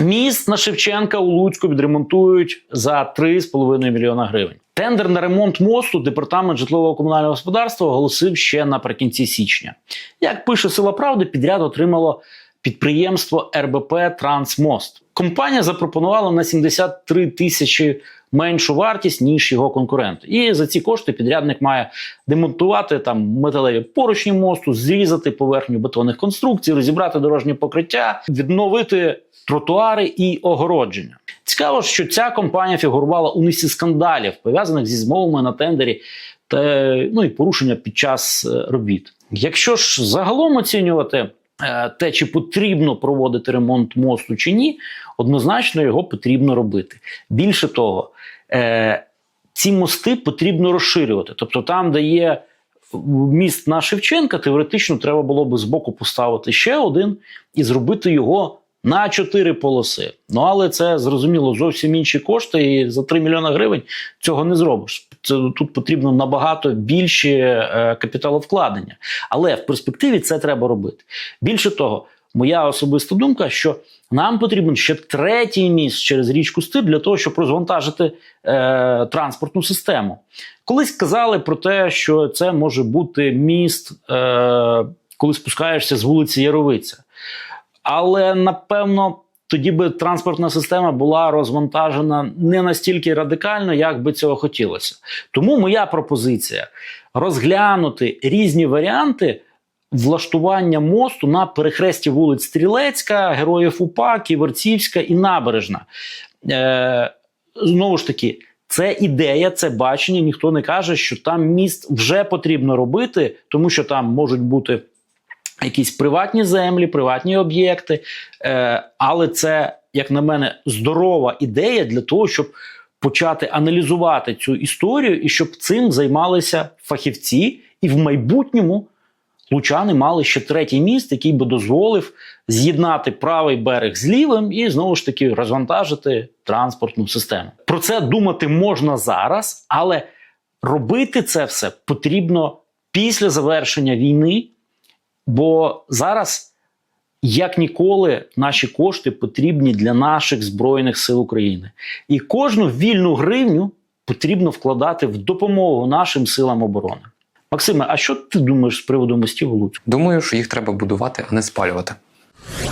Міст на Шевченка у Луцьку відремонтують за 3,5 мільйона гривень. Тендер на ремонт мосту департамент житлового комунального господарства оголосив ще наприкінці січня. Як пише Сила Правди, підряд отримало підприємство РБП Трансмост. Компанія запропонувала на 73 тисячі меншу вартість ніж його конкурент. І за ці кошти підрядник має демонтувати там металеві поручні мосту, зрізати поверхню бетонних конструкцій, розібрати дорожнє покриття, відновити тротуари і огородження. Цікаво, що ця компанія фігурувала у низці скандалів, пов'язаних зі змовами на тендері та ну і порушення під час е, робіт. Якщо ж загалом оцінювати те, чи потрібно проводити ремонт мосту чи ні, однозначно його потрібно робити. Більше того, е, ці мости потрібно розширювати. Тобто, там, де є міст на Шевченка, теоретично треба було би збоку поставити ще один і зробити його на чотири полоси. Ну але це зрозуміло зовсім інші кошти, і за 3 мільйони гривень цього не зробиш. Це тут потрібно набагато більші е, капіталовкладення. Але в перспективі це треба робити. Більше того, моя особиста думка, що нам потрібен ще третій міст через річку Стир для того, щоб розвантажити е, транспортну систему. Колись казали про те, що це може бути міст, е, коли спускаєшся з вулиці Яровиця. Але напевно тоді би транспортна система була розвантажена не настільки радикально, як би цього хотілося. Тому моя пропозиція розглянути різні варіанти влаштування мосту на перехресті вулиць Стрілецька, Героїв УПА, Ківерцівська і Набережна. Е, знову ж таки. Це ідея, це бачення. Ніхто не каже, що там міст вже потрібно робити, тому що там можуть бути якісь приватні землі, приватні об'єкти. Е, але це, як на мене, здорова ідея для того, щоб почати аналізувати цю історію і щоб цим займалися фахівці, і в майбутньому лучани мали ще третій міст, який би дозволив з'єднати правий берег з лівим і знову ж таки розвантажити транспортну систему. Про це думати можна зараз, але робити це все потрібно після завершення війни. Бо зараз, як ніколи, наші кошти потрібні для наших Збройних сил України. І кожну вільну гривню потрібно вкладати в допомогу нашим силам оборони. Максиме, а що ти думаєш з приводу мостів Луцьку? Думаю, що їх треба будувати, а не спалювати.